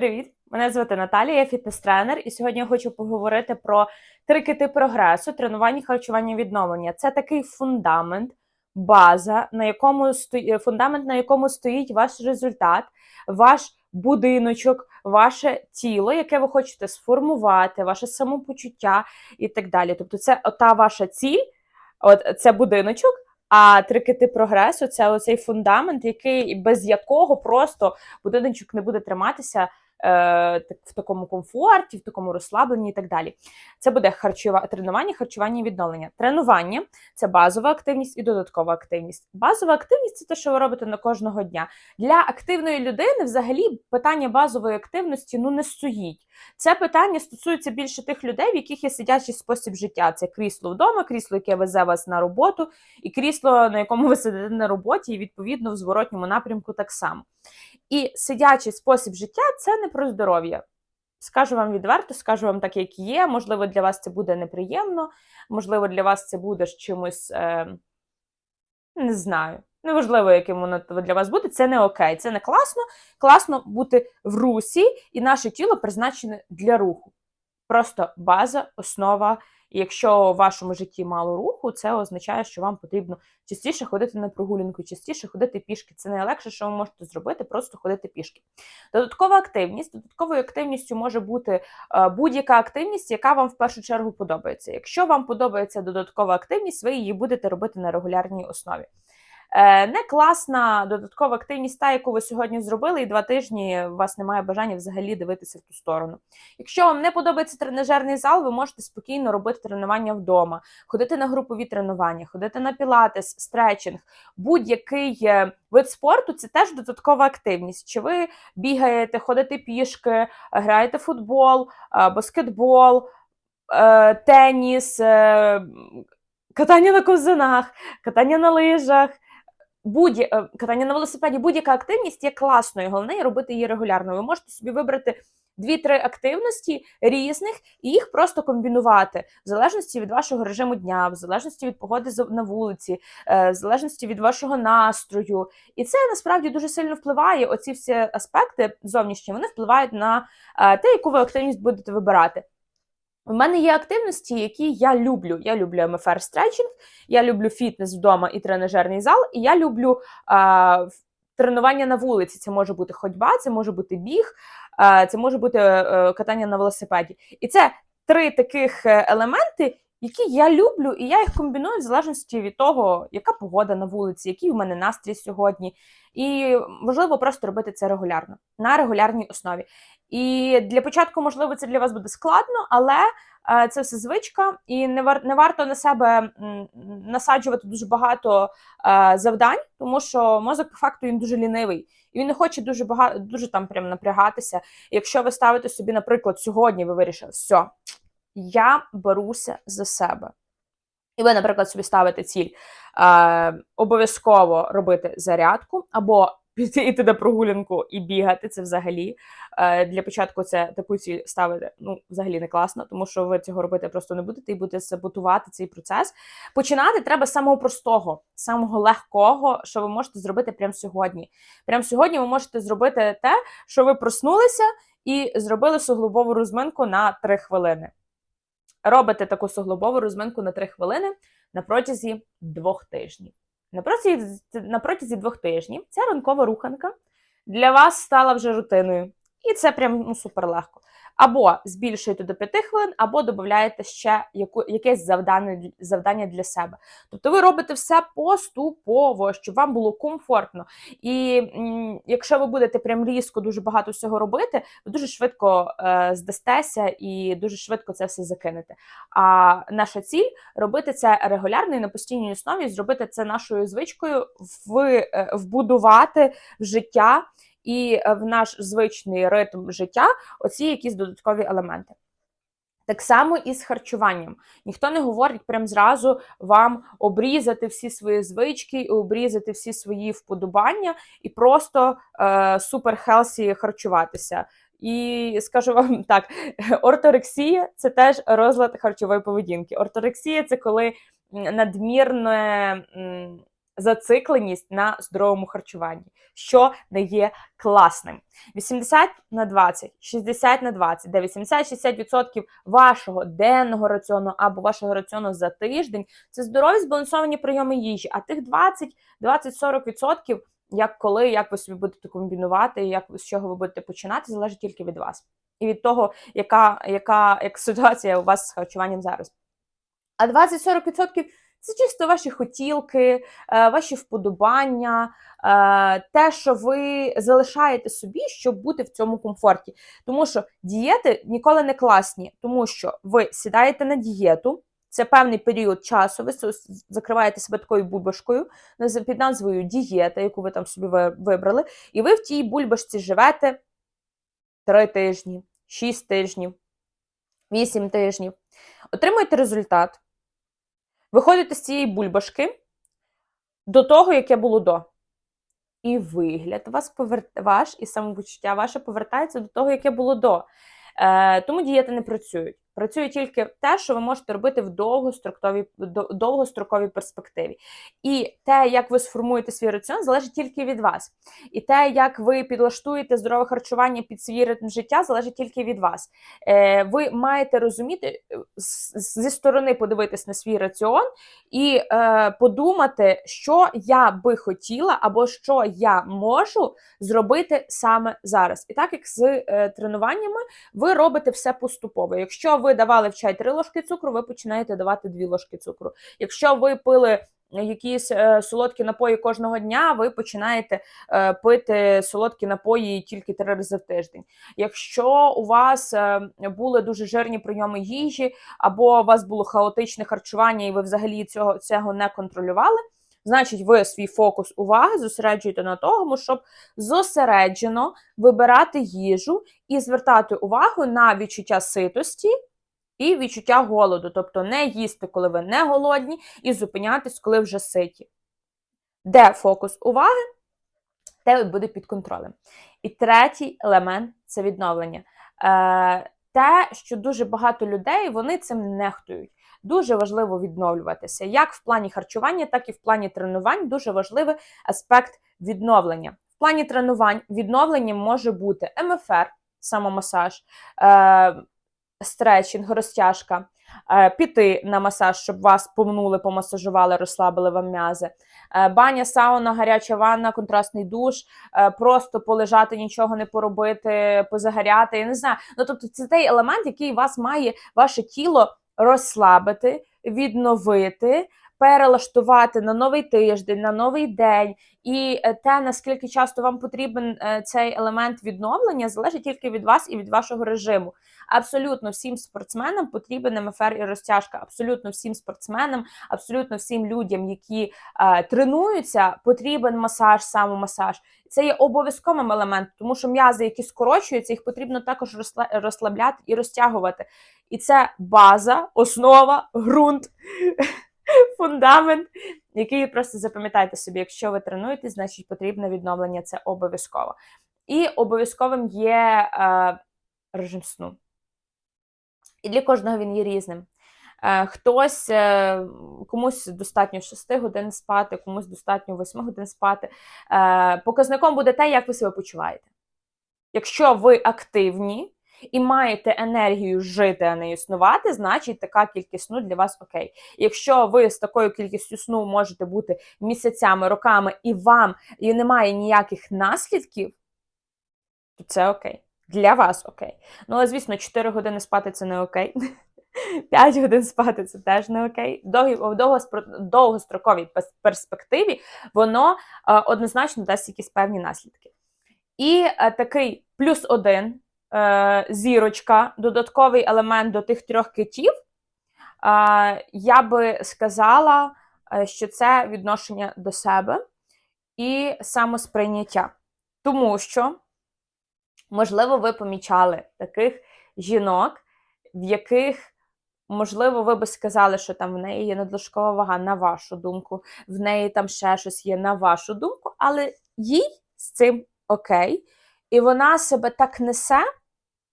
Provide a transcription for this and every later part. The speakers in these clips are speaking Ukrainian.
Привіт! Мене звати Наталія, я фітнес-тренер, і сьогодні я хочу поговорити про три кити прогресу, тренування, харчування, відновлення. Це такий фундамент, база, на якому стої... фундамент, на якому стоїть ваш результат, ваш будиночок, ваше тіло, яке ви хочете сформувати, ваше самопочуття і так далі. Тобто, це ота ваша ціль, от це будиночок. А три кити прогресу це оцей фундамент, який без якого просто будиночок не буде триматися е, в такому комфорті, в такому розслабленні і так далі. Це буде харчова, тренування, харчування і відновлення. Тренування це базова активність і додаткова активність. Базова активність це те, що ви робите на кожного дня. Для активної людини взагалі питання базової активності ну не стоїть. Це питання стосується більше тих людей, в яких є сидячий спосіб життя. Це крісло вдома, крісло, яке везе вас на роботу, і крісло, на якому ви сидите на роботі, і відповідно в зворотньому напрямку так само. І сидячий спосіб життя це не про здоров'я. Скажу вам відверто, скажу вам так, як є. Можливо, для вас це буде неприємно, можливо, для вас це буде чимось, е, не знаю. Неважливо, яким воно для вас буде, це не окей, це не класно. Класно бути в русі, і наше тіло призначене для руху. Просто база, основа. І якщо в вашому житті мало руху, це означає, що вам потрібно частіше ходити на прогулянку, частіше ходити пішки. Це найлегше, що ви можете зробити, просто ходити пішки. Додаткова активність. Додатковою активністю може бути е, будь-яка активність, яка вам в першу чергу подобається. Якщо вам подобається додаткова активність, ви її будете робити на регулярній основі. Е, не класна додаткова активність, та, яку ви сьогодні зробили, і два тижні у вас немає бажання взагалі дивитися в ту сторону. Якщо вам не подобається тренажерний зал, ви можете спокійно робити тренування вдома, ходити на групові тренування, ходити на пілатес, стретчинг, будь-який е, вид спорту це теж додаткова активність. Чи ви бігаєте, ходите пішки, граєте футбол, е, баскетбол, теніс, катання на ковзанах, катання на лижах будь е, катання на велосипеді, будь-яка активність є класною. Головне робити її регулярно. Ви можете собі вибрати дві-три активності різних і їх просто комбінувати в залежності від вашого режиму дня, в залежності від погоди на вулиці, е, в залежності від вашого настрою. І це насправді дуже сильно впливає. Оці всі аспекти зовнішні вони впливають на е, те, яку ви активність будете вибирати. У мене є активності, які я люблю. Я люблю МФР стретчинг, я люблю фітнес вдома і тренажерний зал, і я люблю а, тренування на вулиці. Це може бути ходьба, це може бути біг, а, це може бути е, катання на велосипеді. І це три таких е, елементи, які я люблю, і я їх комбіную в залежності від того, яка погода на вулиці, який у мене настрій сьогодні. І важливо просто робити це регулярно на регулярній основі. І для початку, можливо, це для вас буде складно, але е, це все звичка, і не вар не варто на себе насаджувати дуже багато е, завдань, тому що мозок по факту він дуже лінивий. І він не хоче дуже багато, дуже там прям напрягатися. Якщо ви ставите собі, наприклад, сьогодні ви вирішили, все, я беруся за себе. І ви, наприклад, собі ставите ціль е, обов'язково робити зарядку, або піти йти на прогулянку і бігати. Це взагалі е, для початку це таку ціль ставити ну, взагалі не класно, тому що ви цього робити просто не будете і будете саботувати цей процес. Починати треба з самого простого, самого легкого, що ви можете зробити прямо сьогодні. Прямо сьогодні ви можете зробити те, що ви проснулися і зробили суглобову розминку на 3 хвилини. Робите таку суглобову розминку на 3 хвилини на протязі двох тижнів. На протязі, на протязі двох тижнів ця ранкова руханка для вас стала вже рутиною. І це прям ну, супер легко. Або збільшуєте до 5 хвилин, або додаєте ще яку, якесь завдання завдання для себе. Тобто ви робите все поступово, щоб вам було комфортно. І якщо ви будете прям різко дуже багато всього робити, ви дуже швидко е, здастеся і дуже швидко це все закинете. А наша ціль робити це регулярно і на постійній основі, зробити це нашою звичкою, в, е, вбудувати в життя і е, в наш звичний ритм життя оці якісь додаткові елементи. Так само і з харчуванням. Ніхто не говорить прям зразу вам обрізати всі свої звички, обрізати всі свої вподобання і просто е, супер хелсі харчуватися. І скажу вам так: орторексія це теж розлад харчової поведінки. Орторексія це коли надмірне зацикленість на здоровому харчуванні, що не є класним. 80 на 20, 60 на 20, де 80-60% вашого денного раціону або вашого раціону за тиждень це здорові збалансовані прийоми їжі, а тих 20-20-40%, як коли, як ви собі будете комбінувати, як з чого ви будете починати, залежить тільки від вас. І від того, яка, яка як ситуація у вас з харчуванням зараз. А 20-40% це чисто ваші хотілки, е, ваші вподобання, е, те, що ви залишаєте собі, щоб бути в цьому комфорті. Тому що дієти ніколи не класні, тому що ви сідаєте на дієту. Це певний період часу, ви закриваєте себе такою бульбашкою під назвою дієта, яку ви там собі вибрали, і ви в тій бульбашці живете 3 тижні, 6 тижнів, 8 тижнів. Отримуєте результат. Виходите з цієї бульбашки до того, яке було до. І вигляд вас повер... ваш і самопочуття ваше повертається до того, яке було до. Е, Тому дієти не працюють. Працює тільки те, що ви можете робити в довгостроковій довгостроковій перспективі. І те, як ви сформуєте свій раціон, залежить тільки від вас. І те, як ви підлаштуєте здорове харчування під свій ритм життя, залежить тільки від вас. Е, Ви маєте розуміти е, зі сторони подивитись на свій раціон і е, подумати, що я би хотіла, або що я можу зробити саме зараз. І так як з е, тренуваннями ви робите все поступово. Якщо ви давали в чай 3 ложки цукру, ви починаєте давати 2 ложки цукру. Якщо ви пили якісь е, солодкі напої кожного дня, ви починаєте е, пити солодкі напої тільки три рази в тиждень. Якщо у вас е, були дуже жирні прийоми їжі, або у вас було хаотичне харчування, і ви взагалі цього, цього не контролювали. Значить, ви свій фокус уваги зосереджуєте на тому, щоб зосереджено вибирати їжу і звертати увагу на відчуття ситості і відчуття голоду, тобто не їсти, коли ви не голодні, і зупинятись, коли вже ситі. Де фокус уваги, те буде під контролем. І третій елемент це відновлення. Е, Те, що дуже багато людей вони цим нехтують. Дуже важливо відновлюватися. Як в плані харчування, так і в плані тренувань дуже важливий аспект відновлення. В плані тренувань відновленням може бути МФР, самомасаж, е, стретчинг, розтяжка, е, піти на масаж, щоб вас помнули, помасажували, розслабили вам м'язи. Е, баня, сауна, гаряча ванна, контрастний душ, е, просто полежати, нічого не поробити, позагоряти. Я не знаю. Ну тобто, це той елемент, який вас має ваше тіло розслабити, відновити. Перелаштувати на новий тиждень, на новий день, і те, наскільки часто вам потрібен цей елемент відновлення, залежить тільки від вас і від вашого режиму. Абсолютно всім спортсменам потрібен МФР і розтяжка. Абсолютно всім спортсменам, абсолютно всім людям, які е, тренуються, потрібен масаж, самомасаж. Це є обов'язковим елементом, тому що м'язи, які скорочуються, їх потрібно також розслабляти і розтягувати. І це база, основа, ґрунт. Фундамент, який просто запам'ятайте собі, якщо ви тренуєтесь, значить потрібне відновлення це обов'язково. І обов'язковим є е, режим сну. І для кожного він є різним. Е, хтось е, комусь достатньо 6 годин спати, комусь достатньо 8 годин спати. Е, показником буде те, як ви себе почуваєте. Якщо ви активні і маєте енергію жити, а не існувати, значить така кількість сну для вас окей. Якщо ви з такою кількістю сну можете бути місяцями, роками, і вам і немає ніяких наслідків, то це окей. Для вас окей. Ну, але, звісно, 4 години спати це не окей. 5 годин спати це теж не окей. В довгостроковій перспективі воно е, однозначно дасть якісь певні наслідки. І е, такий плюс один е, зірочка, додатковий елемент до тих трьох китів, я би сказала, що це відношення до себе і самосприйняття. Тому що. Можливо, ви помічали таких жінок, в яких, можливо, ви би сказали, що там в неї є надлишкова вага, на вашу думку, в неї там ще щось є на вашу думку, але їй з цим окей. І вона себе так несе,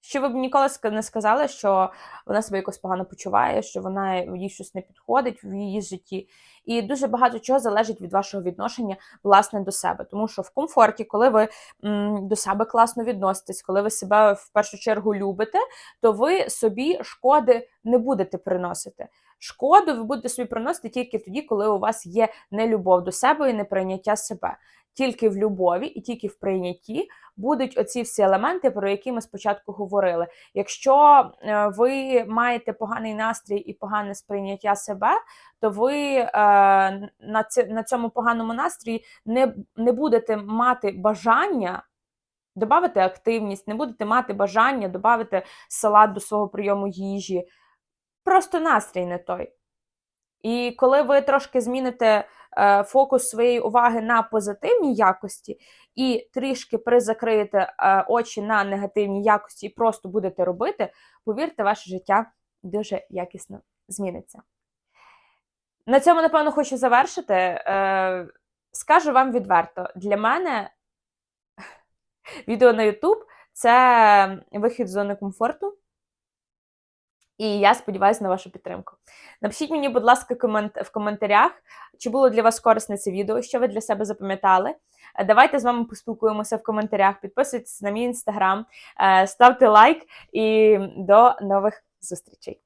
що ви б ніколи не сказали, що вона себе якось погано почуває, що вона їй щось не підходить в її житті. І дуже багато чого залежить від вашого відношення власне до себе. Тому що в комфорті, коли ви м, до себе класно відноситесь, коли ви себе в першу чергу любите, то ви собі шкоди не будете приносити. Шкоду ви будете собі приносити тільки тоді, коли у вас є нелюбов до себе і неприйняття себе. Тільки в любові і тільки в прийнятті будуть оці всі елементи, про які ми спочатку говорили. Якщо е, ви маєте поганий настрій і погане сприйняття себе, то ви е, на, цьому поганому настрої не, не будете мати бажання. Додати активність, не будете мати бажання додати салат до свого прийому їжі. Просто настрій не той. І коли ви трошки зміните фокус своєї уваги на позитивній якості і трішки призакриєте е, очі на негативній якості і просто будете робити, повірте, ваше життя дуже якісно зміниться. На цьому, напевно, хочу завершити. Е, скажу вам відверто, для мене відео на YouTube це вихід з зони комфорту. І я сподіваюся на вашу підтримку. Напишіть мені, будь ласка, комент в коментарях, чи було для вас корисне це відео, що ви для себе запам'ятали. Е, Давайте з вами поспілкуємося в коментарях. Підписуйтесь на мій інстаграм, е, ставте лайк і до нових зустрічей.